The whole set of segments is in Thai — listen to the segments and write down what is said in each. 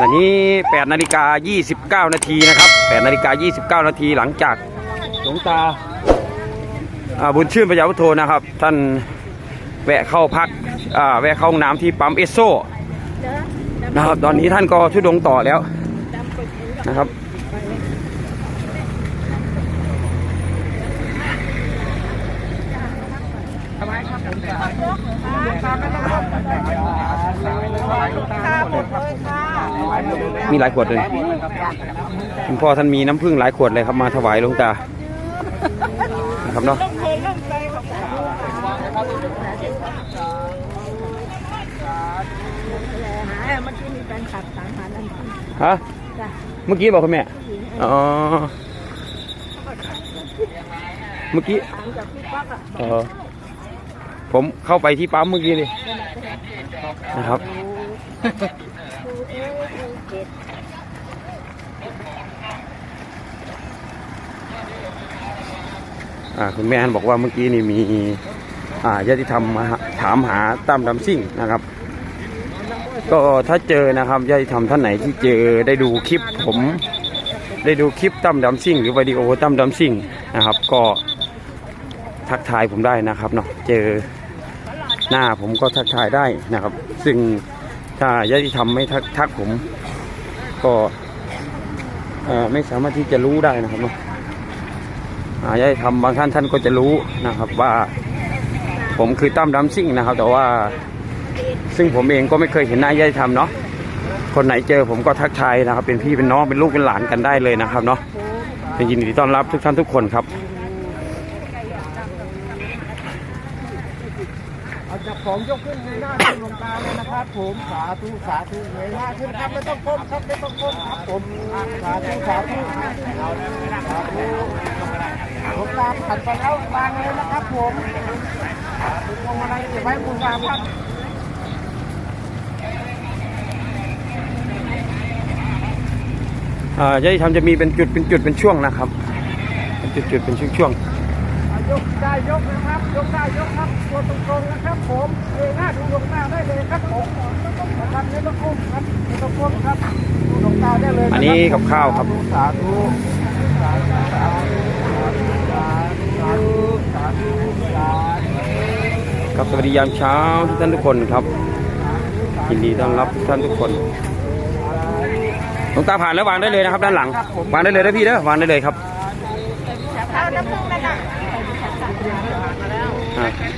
ณะนี้ 8 นาฬิกา 29 นาทีนะครับ 8 นาฬิกา 29 นาทีหลังจากหลวงตาบุญชื่นพยาวุโธนะครับ ท่านแวะเข้าพักแวะเข้าห้องน้ำที่ปั๊มเอสโซนะครับ ตอนนี้ท่านก็ชุดงต่อแล้วนะครับ มีหลายขวดเลยคุณพ่อท่านมีน้ำผึ้งหลายขวดเลยครับมาถวายหลวงตานะครับเนาะฮะเมื่อกี้บอกคุณแม่ อ๋อ เมื่อกี้อกอะเออ ผมเข้าไปที่ปั๊มเมื่อกี้เลยนะครับ คุณแม่บอกว่าเมื่อกี้นี่มีญาติธรรมมาถามหาตั้มดำซิ่งนะครับ ก็ถ้าเจอนะครับญาติธรรมท่านไหนที่เจอได้ดูคลิปผมได้ดูคลิปตั้มดำซิ่ง หรือวิดีโอตั้มดำซิ่งนะครับ ก็ทักทายผมได้นะครับเนาะเจอ หน้าผมก็ทักทายได้นะครับ ซึ่งถ้าญาติธรรมไม่ทักทักผม ก็ไม่สามารถที่จะรู้ได้นะครับเนาะอาญาติธรรมบางท่านท่านก็จะรู้นะครับว่า ผมคือตั้มดัมซิ่งนะครับ แต่ว่าซึ่งผมเองก็ไม่เคยเห็นหน้าญาติธรรมเนาะคนไหนเจอผมก็ทักทายนะครับ เป็นพี่เป็นน้องเป็นลูกเป็นหลานกันได้เลยนะครับเนาะยินดีต้อนรับทุกท่านทุกคนครับ เอาจับของยกขึ้นในหน้าที่หลวงตาเลยนะครับผมสาธุสาธุเงยหน้าขึ้นครับไม่ต้องก้มครับไม่ต้องก้มครับผมสาธุสาธุสาธุหลวงตาขันไปแล้ววางเลยนะครับผมสาธุพวงมาลัยเก็บไว้บูชาครับอ่าญาติธรรมจะมีเป็นจุดเป็นจุดเป็นช่วงนะครับ เป็นจุดจุดเป็นช่วงช่วง กได้ยกนะครับ ยกได้ยกครับตัวตรงๆนะครับ ผมเงยหน้าดูหลวงตาได้เลยครับผมนะครับไม่ต้องก้มครับไม่ต้องก้มครับดูหลวงตาได้เลยะๆครับอันนี้กับข้าวครับสาธุสาธุสาธุสาธุสาธุสาธุครับสวัสดียามเช้าทุกท่านทุกคนครับยินดีต้อนรับทุกท่านทุกคนหลวงตาผ่านแล้ววางได้เลยนะครับ ด้านหลัง วางได้เลยนะพี่เด้อวางได้เลยครับ เอาน้ำผึ้งนั่นน่ะ อ่า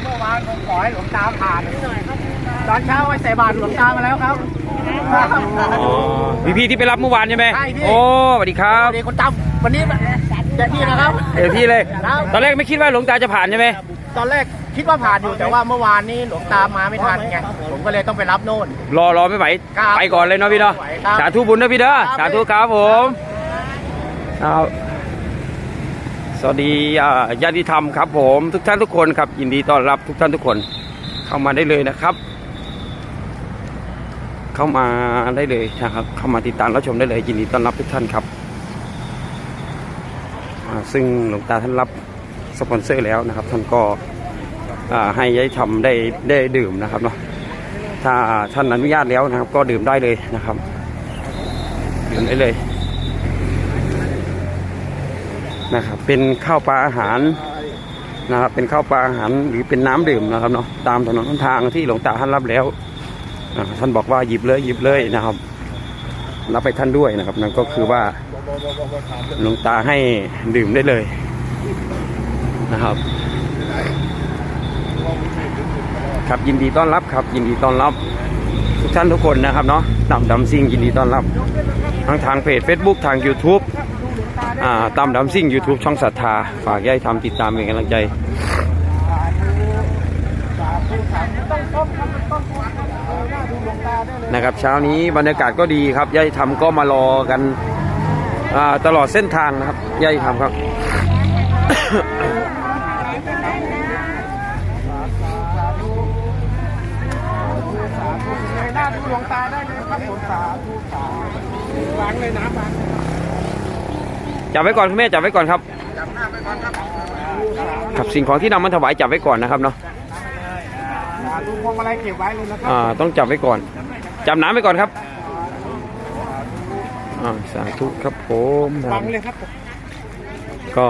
เมื่อวานผมขอให้หลวงตาผ่านตอนเช้าไปใส่บาตรหลวงตามาแล้วครับอ๋อพี่พี่ที่ไปรับเมื่อวานใช่ไหมใช่พี่โอ้สวัสดีครับดีคนจำวันนี้แจกที่นะครับเดี๋ยวพี่เลยครับตอนแรกไม่คิดว่าหลวงตาจะผ่านใช่ไหมตอนแรกคิดว่าผ่านอยู่แต่ว่าเมื่อวานนี้หลวงตามาไม่ทันไงผมก็เลยต้องไปรับโน่น รอรอไม่ไหวครับไปก่อนเลยเนาะพี่เนาะไหวครับสาธุบุญนะพี่เด้อครับสาธุครับผมเอา สวัสดีญาติธรรมครับผมทุกท่านทุกคนครับยินดีต้อนรับทุกท่านทุกคนเข้ามาได้เลยนะครับ เข้ามาได้เลยนะครับ เข้ามาติดตามรับชมได้เลย ยินดีต้อนรับทุกท่านครับ ซึ่งหลวงตาท่านรับสปอนเซอร์แล้วนะครับ ท่านก็ให้ยายทำได้ได้ดื่มนะครับเนาะถ้าท่านอนุญาตแล้วนะครับ ก็ดื่มได้เลยนะครับดื่มได้เลย นะครับ เป็นข้าวปลาอาหารนะครับ เป็นข้าวปลาอาหารหรือเป็นน้ำดื่มนะครับเนาะตามถนนหนทางที่หลวงตาท่านรับแล้วท่านบอกว่าหยิบเลยหยิบเลยนะครับ รับไปท่านด้วยนะครับ นั่นก็คือว่าหลวงตาให้ดื่มได้เลยนะครับ ครับยินดีต้อนรับครับ ยินดีต้อนรับทุกท่านทุกคนนะครับเนาะตามดำซิ่งยินดีต้อนรับ ทั้งทางเพจ Facebook ทาง YouTube ตามดำซิ่ง YouTube ช่องศรัทธา ฝากย่ายทำติดตามเป็นกำลังใจนะครับเช้านี้บรรยากาศก็ดีครับยายทำก็มารอกันตลอดเส้นทางนะครับยายทำครับหน้าดูหลวงตาได้เลยครับผมสาธุสาธุวางเลยนะวาง จับไว้ก่อนคุณแม่จับไว้ก่อนครับจับหน้าไปก่อนครับครับสิ่งของที่นำมาถวายจับไว้ก่อนนะครับเนาะสาธุพวงมาลัยเก็บไว้เลยนะครัอ่าต้องจับไว้ก่อนจับน้ำไว้ก่อนครับสอ่าสาธุครับผมคฟัรังบเลยครับผมก็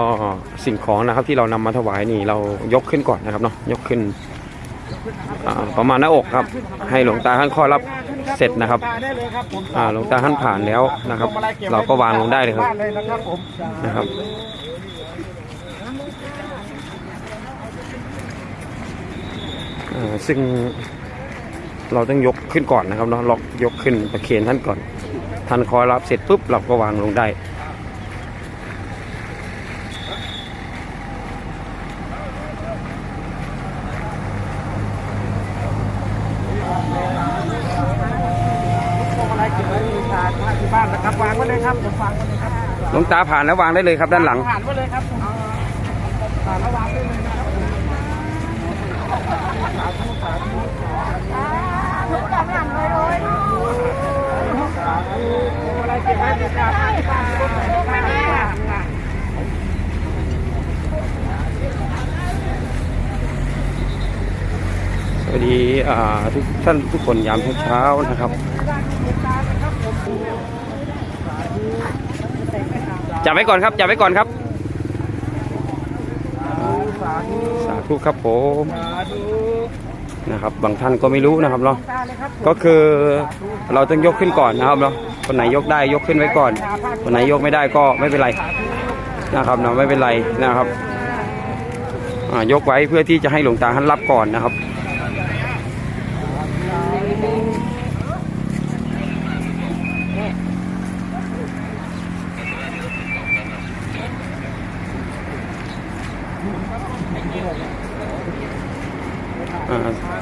สิ่งของนะครับที่เรานำมาถวายนี่เรายกขึ้นก่อนนะครับเนาะยกขึ้น อ่าประมาณหน้าอกครับ ให้หลวงตาท่านข้อรับเสร็จนะครับอ่าหลวงตาท่านผ่านแล้วนะครับ เราก็วางลงได้เลยครับนะครับซึ่งเราต้องยกขึ้นก่อนนะครับเนาะล็อกยกขึ้นประเคนท่านก่อน ท่านคอยรับเสร็จปุ๊บเราก็วางลงได้ พวงมาลัยเก็บไว้บูชา พระที่บ้านนะครับวางไว้เลยครับผมวางไว้เลยครับหลวงตาผ่านแล้ววางได้เลยครับ ด้านหลังผ่านไว้เลยครับผมผ่านแล้ววางได้เลยนะครับผมสาธุสาธุทุกอย่างอย่างเลยเลยสาธุพวงมาลัยเก็บไว้บูชาพระที่บ้านนะครับสวัสดีอ่าทุกท่านทุกคนยามเช้าๆนะครับ จับไว้ก่อนครับ จับไว้ก่อนครับ สาธุสาธุครับผมสาธุนะครับ บางท่านก็ไม่รู้นะครับเนาะตาเลยครับก็คือเราต้องยกขึ้นก่อนนะครับเนาะ คนไหนยกได้ยกขึ้นไว้ก่อน คนไหนยกไม่ได้ก็ไม่เป็นไรนะครับเนาะไม่เป็นไรนะครับอ่ายกไว้เพื่อที่จะให้หลวงตาท่านรับก่อนนะครับ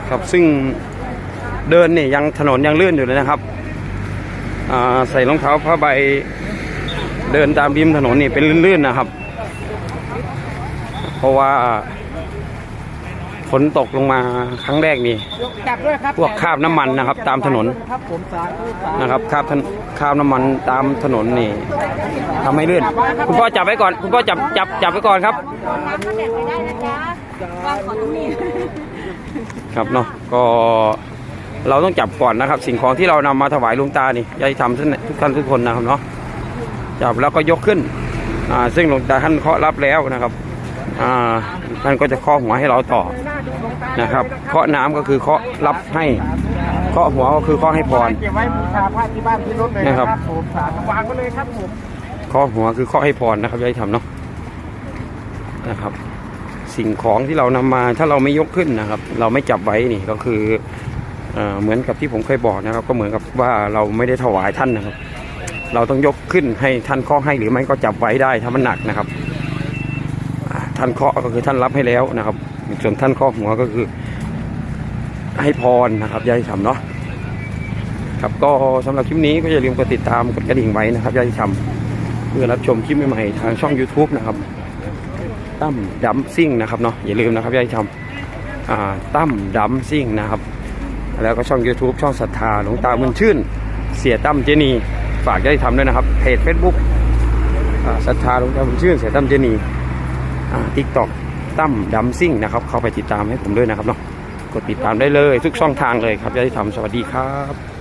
ครับซึ่งเดินเนี่ยยังถนนยังลื่นอยู่เลยนะครับใส่รองเท้าผ้าใบเดินตามริมถนนนี่เป็นลื่นๆนะครับ เพราะว่า ฝนตกลงมาครั้งแรกนี่จับด้วยครับพวกคราบน้ำมันนะครับ ตามถนนครับผมสาธุสาธุนะครับคราบถนคราบน้ำมันตามถนนนี่ทำให้ลื่น คุณพ่อจับไว้ก่อน คุณพ่อจับจับจับไว้ก่อนครับน้ำก็แบ่งไปได้นะจ๊ะวางขอตรงนี้ครับเนาะก็เราต้องจับก่อนนะครับ สิ่งของที่เรานำมาถวายหลุงตานี่ยายทำท่านทุกท่านทุกคนนะครับเนาะจับแล้วก็ยกขึ้นอ่าซึ่งหลวงตาท่านเคาะรับแล้วนะครับอ่า ท่านก็จะเคาะหัวให้เราต่อนะครับเคาะน้ำก็คือเคาะรับให้เคาะหัวก็คือเคาะให้พรเก็บไว้บูชาพระที่บ้านที่รถเลยนะครับผมวางก็เลยครับผมเคาะหัวคือเคาะให้พรนะครับยายทำเนาะนะครับ สิ่งของที่เรานำมาถ้าเราไม่ยกขึ้นนะครับ เราไม่จับไว้นี่ก็คือเอ่อเหมือนกับที่ผมเคยบอกนะครับ ก็เหมือนกับว่าเราไม่ได้ถวายท่านนะครับ เราต้องยกขึ้นให้ท่านเคาะให้หรือไม่ก็จับไว้ได้ถ้ามันหนักนะครับ ท่านเคาะก็คือท่านรับให้แล้วนะครับ ส่วนท่านเคาะหัวก็คือ ให้พรนะครับยายทำเนาะครับก็สำหรับคลิปนี้ก็อย่าลืมกดติดตามกดกระดิ่งไว้นะครับยายทำเพื่อรับชมคลิปใหม่ๆทางช่อง YouTube นะครับตั้มดัมซิ่งนะครับเนาะอย่าลืมนะครับยายทำอ่าตั้มดัมซิ่งนะครับ แล้วก็ช่อง YouTube ช่องศรัทธาหลวงตาบุญชื่น เสียตั้มเจนีฝากยายทำด้วยนะครับเพจ Facebook อ่าศรัทธาหลวงตาบุญชื่นเสียตั้มเจนี ทิกตอกตั้มดัมซิ่งนะครับ เข้าไปติดตามให้ผมด้วยนะครับเนาะกดติดตามได้เลยทุกช่องทางเลยครับยายทำสวัสดีครับ